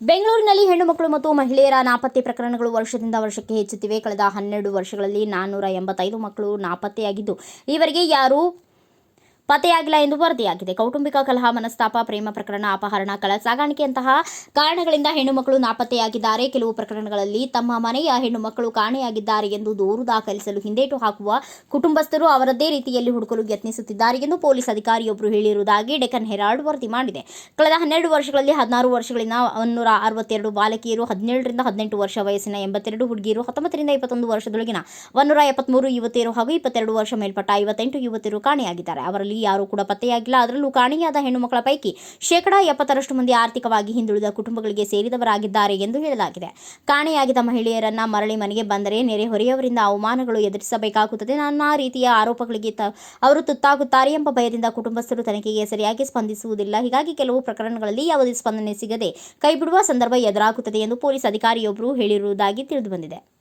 ಬೆಂಗಳೂರಿನಲ್ಲಿ ಹೆಣ್ಣು ಮಕ್ಕಳು ಮತ್ತು ಮಹಿಳೆಯರ ನಾಪತ್ತೆ ಪ್ರಕರಣಗಳು ವರ್ಷದಿಂದ ವರ್ಷಕ್ಕೆ ಹೆಚ್ಚುತ್ತಿವೆ. ಕಳೆದ ಹನ್ನೆರಡು ವರ್ಷಗಳಲ್ಲಿ ನಾನ್ನೂರ ಎಂಬತ್ತೈದು ಮಕ್ಕಳು ನಾಪತ್ತೆಯಾಗಿದ್ದು, ಈವರೆಗೆ ಯಾರು ಪತ್ತೆಯಾಗಿಲ್ಲ ಎಂದು ವರದಿಯಾಗಿದೆ. ಕೌಟುಂಬಿಕ ಕಲಹ, ಮನಸ್ತಾಪ, ಪ್ರೇಮ ಪ್ರಕರಣ, ಅಪಹರಣ ಕಳ ಸಾಗಾಣಿಕೆಯಂತಹ ಕಾರಣಗಳಿಂದ ಹೆಣ್ಣು ಮಕ್ಕಳು ನಾಪತ್ತೆಯಾಗಿದ್ದಾರೆ. ಕೆಲವು ಪ್ರಕರಣಗಳಲ್ಲಿ ತಮ್ಮ ಮನೆಯ ಹೆಣ್ಣು ಮಕ್ಕಳು ಕಾಣೆಯಾಗಿದ್ದಾರೆ ಎಂದು ದೂರು ದಾಖಲಿಸಲು ಹಿಂದೇಟು ಹಾಕುವ ಕುಟುಂಬಸ್ಥರು ಅವರದ್ದೇ ರೀತಿಯಲ್ಲಿ ಹುಡುಕಲು ಯತ್ನಿಸುತ್ತಿದ್ದಾರೆ ಎಂದು ಪೊಲೀಸ್ ಅಧಿಕಾರಿಯೊಬ್ಬರು ಹೇಳಿರುವುದಾಗಿ ಡೆಕನ್ ಹೆರಾಲ್ಡ್ ವರದಿ ಮಾಡಿದೆ. ಕಳೆದ ಹನ್ನೆರಡು ವರ್ಷಗಳಲ್ಲಿ ಹದಿನಾರು ವರ್ಷಗಳಿಂದ ಒನ್ನೂರ ಅರವತ್ತೆರಡು ಬಾಲಕಿಯರು, ಹದಿನೇಳರಿಂದ ಹದಿನೆಂಟು ವರ್ಷ ವಯಸ್ಸಿನ ಎಂಬತ್ತೆರಡು ಹುಡುಗಿಯರು, ಹತ್ತೊಂಬತ್ತರಿಂದ ಇಪ್ಪತ್ತೊಂದು ವರ್ಷದೊಳಗಿನ ಒನ್ನೂರ ಎಪ್ಪತ್ಮೂರು ಯುವತಿಯರು ಹಾಗೂ ಇಪ್ಪತ್ತೆರಡು ವರ್ಷ ಮೇಲ್ಪಟ್ಟ ಐವತ್ತೆಂಟು ಯುವತಿಯರು ಕಾಣೆಯಾಗಿದ್ದಾರೆ. ಅವರಲ್ಲಿ ಯಾರೂ ಕೂಡ ಪತ್ತೆಯಾಗಿಲ್ಲ. ಅದರಲ್ಲೂ ಕಾಣೆಯಾದ ಹೆಣ್ಣು ಮಕ್ಕಳ ಪೈಕಿ ಶೇಕಡಾ ಎಪ್ಪತ್ತರಷ್ಟು ಮಂದಿ ಆರ್ಥಿಕವಾಗಿ ಹಿಂದುಳಿದ ಕುಟುಂಬಗಳಿಗೆ ಸೇರಿದವರಾಗಿದ್ದಾರೆ ಎಂದು ಹೇಳಲಾಗಿದೆ. ಕಾಣೆಯಾಗಿದ್ದ ಮಹಿಳೆಯರನ್ನ ಮರಳಿ ಮನೆಗೆ ಬಂದರೆ ನೆರೆಹೊರೆಯವರಿಂದ ಅವಮಾನಗಳು ಎದುರಿಸಬೇಕಾಗುತ್ತದೆ. ನಾನಾ ರೀತಿಯ ಆರೋಪಗಳಿಗೆ ಅವರು ತುತ್ತಾಗುತ್ತಾರೆ ಎಂಬ ಭಯದಿಂದ ಕುಟುಂಬಸ್ಥರು ತನಿಖೆಗೆ ಸರಿಯಾಗಿ ಸ್ಪಂದಿಸುವುದಿಲ್ಲ. ಹೀಗಾಗಿ ಕೆಲವು ಪ್ರಕರಣಗಳಲ್ಲಿ ಯಾವುದೇ ಸ್ಪಂದನೆ ಸಿಗದೆ ಕೈಬಿಡುವ ಸಂದರ್ಭ ಎದುರಾಗುತ್ತದೆ ಎಂದು ಪೊಲೀಸ್ ಅಧಿಕಾರಿಯೊಬ್ಬರು ಹೇಳಿರುವುದಾಗಿ ತಿಳಿದುಬಂದಿದೆ.